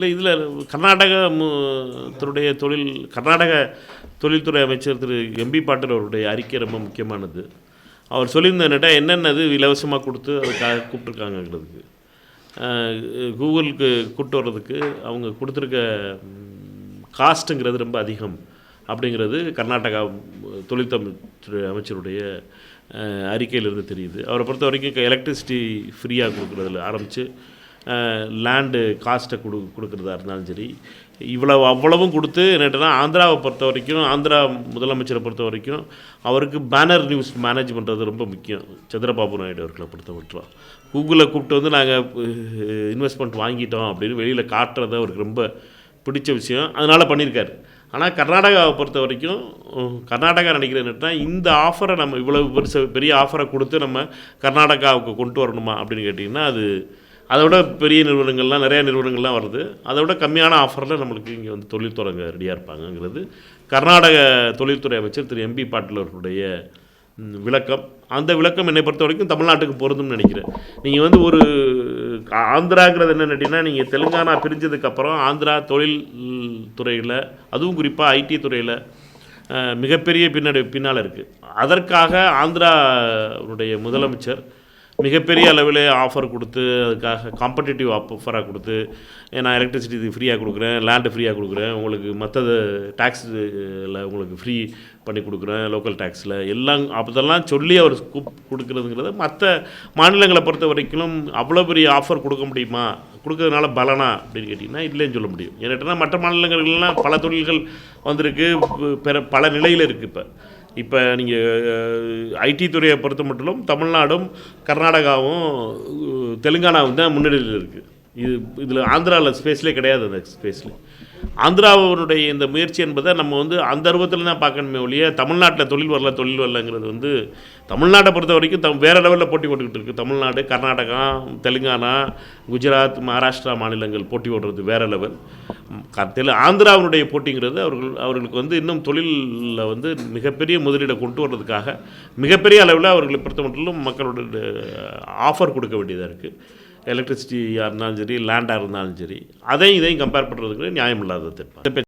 இல்லை இதில் கர்நாடக மு- தொழில் கர்நாடக தொழில்துறை அமைச்சர் திரு எம்பி பாட்டர் அவருடைய அறிக்கை ரொம்ப முக்கியமானது. அவர் சொல்லியிருந்தேன்டா என்னென்னது இலவசமாக கொடுத்து அதுக்காக கூப்பிட்ருக்காங்கிறதுக்கு கூகுளுக்கு கூப்பிட்டு வர்றதுக்கு அவங்க கொடுத்துருக்க காஸ்ட்டுங்கிறது ரொம்ப அதிகம் அப்படிங்கிறது கர்நாடகா தொழில்துறை அமைச்சருடைய அறிக்கையிலிருந்து தெரியுது. அவரை பொறுத்த வரைக்கும் எலக்ட்ரிசிட்டி ஃப்ரீயாக கொடுக்குறதுல ஆரம்பித்து லேண்டு காஸ்ட்டை கொடு கொடுக்குறதா இருந்தாலும் சரி இவ்வளவு அவ்வளவும் கொடுத்து என்னட்டுனா ஆந்திராவை பொறுத்த வரைக்கும் ஆந்திரா முதலமைச்சரை பொறுத்த வரைக்கும் அவருக்கு பேனர் நியூஸ் மேனேஜ் பண்ணுறது ரொம்ப முக்கியம். சந்திரபாபு நாயுடு அவர்களை பொறுத்த மட்டும். கூகுளில் கூப்பிட்டு வந்து நாங்கள் இன்வெஸ்ட்மெண்ட் வாங்கிட்டோம் அப்படின்னு வெளியில் காட்டுறது அவருக்கு ரொம்ப பிடிச்ச விஷயம். அதனால் பண்ணியிருக்காரு. ஆனால் கர்நாடகாவை பொறுத்த வரைக்கும் கர்நாடகா நினைக்கிறது என்னன்னா இந்த ஆஃபரை நம்ம இவ்வளவு பெருசு பெரிய ஆஃபரை கொடுத்து நம்ம கர்நாடகாவுக்கு கொண்டு வரணுமா அப்படின்னு கேட்டிங்கன்னா அது அதை விட பெரிய நிறுவனங்கள்லாம் நிறையா நிறுவனங்கள்லாம் வருது. அதை விட கம்மியான ஆஃபரில் நம்மளுக்கு இங்கே வந்து தொழில் தொடங்க ரெடியாக இருப்பாங்கங்கிறது. கர்நாடக தொழில்துறை அமைச்சர் திரு எம்பி பாட்டில் அவர்களுடைய விளக்கம். அந்த விளக்கம் என்னை பொறுத்த வரைக்கும் தமிழ்நாட்டுக்கு பொருந்தும்னு நினைக்கிறேன். நீங்கள் வந்து ஒரு ஆந்திராங்கிறது என்ன கேட்டிங்கன்னா நீங்கள் தெலுங்கானா பிரிஞ்சதுக்கப்புறம் ஆந்திரா தொழில் துறையில் அதுவும் குறிப்பாக ஐடி துறையில் மிகப்பெரிய பின்னடை பின்னால் இருக்குது அதற்காக ஆந்திராவுடைய முதலமைச்சர் மிகப்பெரிய அளவில் ஆஃபர் கொடுத்து அதுக்காக காம்படிட்டிவ் ஆஃபராக கொடுத்து நான் எலக்ட்ரிசிட்டி இது ஃப்ரீயாக கொடுக்குறேன் லேண்டு ஃப்ரீயாக கொடுக்குறேன் உங்களுக்கு மற்றது டேக்ஸில் உங்களுக்கு ஃப்ரீ பண்ணி கொடுக்குறேன் லோக்கல் டேக்ஸில் எல்லாம் அதெல்லாம் சொல்லி அவர் கூப் கொடுக்குறதுங்கிறது மற்ற மாநிலங்களை பொறுத்த வரைக்கும் அவ்வளோ பெரிய ஆஃபர் கொடுக்க முடியுமா? கொடுக்கறதுனால பலனா? அப்படின்னு கேட்டிங்கன்னா இல்லைன்னு சொல்ல முடியும். ஏன்னா மற்ற மாநிலங்கள்லாம் பல தொழில்கள் வந்திருக்கு பெற பிற பல நிலையில் இருக்குது இப்போ. இப்போ நீங்கள் ஐடி துறையை பொறுத்த மட்டும் தமிழ்நாடும் கர்நாடகாவும் தெலுங்கானாவும் தான் முன்னணியில் இருக்குது இது இதில் ஆந்திராவில் ஸ்பேஸ்லேயே கிடையாது அந்த ஸ்பேஸில். ஆந்திராவினுடைய இந்த முயற்சி என்பதை நம்ம வந்து அந்த அருவத்தில் தான் பார்க்கணுமே ஒழிய தமிழ்நாட்டில் தொழில் வரல தொழில் வரலங்கிறது வந்து தமிழ்நாட்டை பொறுத்த வரைக்கும் தம் வேறு லெவலில் போட்டி போட்டுக்கிட்டு இருக்குது தமிழ்நாடு கர்நாடகா தெலுங்கானா குஜராத் மகாராஷ்டிரா மாநிலங்கள் போட்டி போடுறது வேறு லெவல். தெலு ஆந்திராவினுடைய போட்டிங்கிறது அவர்கள் அவர்களுக்கு வந்து இன்னும் தொழிலில் வந்து மிகப்பெரிய முதலீடை கொண்டு வர்றதுக்காக மிகப்பெரிய அளவில் அவர்களை பொறுத்த மட்டும் மக்களோட ஆஃபர் கொடுக்க வேண்டியதாக இருக்குது எலக்ட்ரிசிட்டியாக இருந்தாலும் சரி லேண்டாக இருந்தாலும் சரி அதையும் இதையும் கம்பேர் பண்ணுறதுக்கு நியாயம் இல்லாத திட்டம்